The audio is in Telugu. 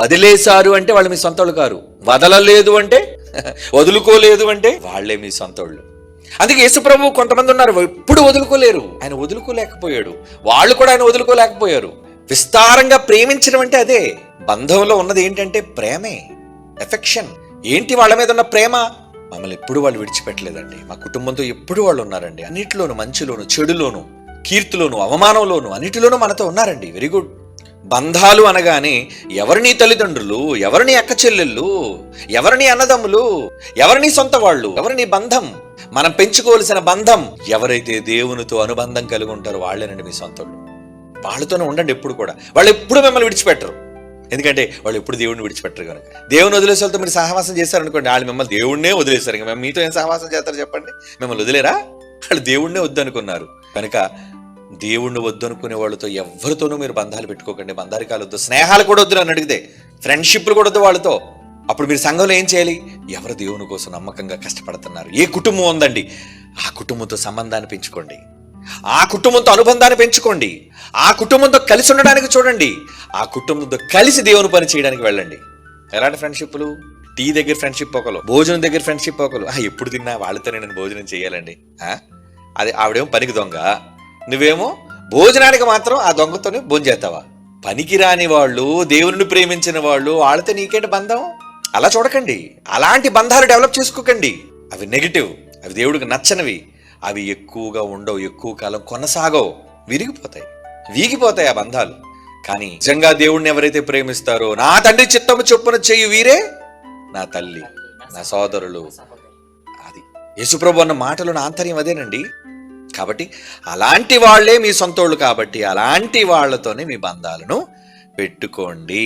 వదిలేశారు అంటే వాళ్ళు మీ సొంతోళ్ళు కారు. వదలలేదు అంటే వదులుకోలేదు అంటే వాళ్ళే మీ సొంతోళ్ళు. అందుకే యేసుప్రభు కొంతమంది ఉన్నారు ఎప్పుడు వదులుకోలేరు. ఆయన వదులుకోలేకపోయాడు. వాళ్ళు కూడా ఆయన వదులుకోలేకపోయారు. విస్తారంగా ప్రేమించడం అంటే అదే. బంధంలో ఉన్నది ఏంటంటే ప్రేమే ఎఫెక్షన్ ఏంటి వాళ్ళ మీద ఉన్న ప్రేమ? మమ్మల్ని ఎప్పుడు వాళ్ళు విడిచిపెట్టలేదండి. మా కుటుంబంతో ఎప్పుడు వాళ్ళు ఉన్నారండి. అన్నిటిలోను మంచిలోను చెడులోను కీర్తిలోను అవమానంలోను అన్నిటిలోనూ మనతో ఉన్నారండి. వెరీ గుడ్ బంధాలు అనగానే ఎవరిని తల్లిదండ్రులు ఎవరిని అక్క చెల్లెళ్ళు ఎవరిని అన్నదమ్ములు ఎవరిని సొంత వాళ్ళు ఎవరిని బంధం? మనం పెంచుకోవలసిన బంధం ఎవరైతే దేవునితో అనుబంధం కలిగి ఉంటారో వాళ్ళేనండి మీ సొంతలు వాళ్ళతోనే ఉండండి ఎప్పుడు కూడా. వాళ్ళు ఎప్పుడు మిమ్మల్ని విడిచిపెట్టరు. ఎందుకంటే వాళ్ళు ఎప్పుడు దేవుడిని విడిచిపెట్టరు కనుక. దేవుని వదిలేసే వాళ్ళతో మీరు సహవాసం చేశారనుకోండి వాళ్ళు మిమ్మల్ని దేవుడినే వదిలేశారు. ఇంకా మేము మీతో ఏం సహవాసం చేస్తారు చెప్పండి? మిమ్మల్ని వదిలేరా? వాళ్ళు దేవుడినే వద్దనుకున్నారు. కనుక దేవుణ్ణి వద్దనుకునే వాళ్ళతో ఎవరితోనూ మీరు బంధాలు పెట్టుకోకండి బంధారికాలు వద్దు. స్నేహాలు కూడా వద్దు అని అడిగితే ఫ్రెండ్షిప్లు కూడా వద్దు వాళ్ళతో. అప్పుడు మీరు సంఘంలో ఏం చేయాలి? ఎవరు దేవుని కోసం నమ్మకంగా కష్టపడుతున్నారు? ఏ కుటుంబం ఉందండి? ఆ కుటుంబంతో సంబంధాన్ని పెంచుకోండి. ఆ కుటుంబంతో అనుబంధాన్ని పెంచుకోండి. ఆ కుటుంబంతో కలిసి ఉండడానికి చూడండి. ఆ కుటుంబంతో కలిసి దేవుని పని చేయడానికి వెళ్ళండి. ఎలాంటి ఫ్రెండ్షిప్లు? టీ దగ్గర ఫ్రెండ్షిప్ ఒకరు భోజనం దగ్గర ఫ్రెండ్షిప్ ఒకరు ఎప్పుడు తిన్నా వాళ్ళతోనే నేను భోజనం చేయాలండి. అది ఆవిడేమో పనికి దొంగ. నువ్వేమో భోజనానికి మాత్రం ఆ దొంగతోనే భోంచేస్తావా? పనికిరాని వాళ్ళు దేవుని ప్రేమించిన వాళ్ళు వాళ్ళతో నీకేంటి బంధం? అలా చూడకండి. అలాంటి బంధాలు డెవలప్ చేసుకోకండి. అవి నెగిటివ్ అవి దేవుడికి నచ్చనివి. అవి ఎక్కువగా ఉండవు ఎక్కువ కాలం కొనసాగవు. విరిగిపోతాయి. వీగిపోతాయి ఆ బంధాలు. కానీ నిజంగా దేవుణ్ణి ఎవరైతే ప్రేమిస్తారో నా తండ్రి చిత్తము చొప్పున చెయ్యి వీరే నా తల్లి నా సోదరులు. అది. యేసుప్రభు అన్న మాటలు నా ఆంతర్యం అదేనండి. కాబట్టి అలాంటి వాళ్ళే మీ సొంతోళ్ళు కాబట్టి అలాంటి వాళ్ళతోనే మీ బంధాలను పెట్టుకోండి.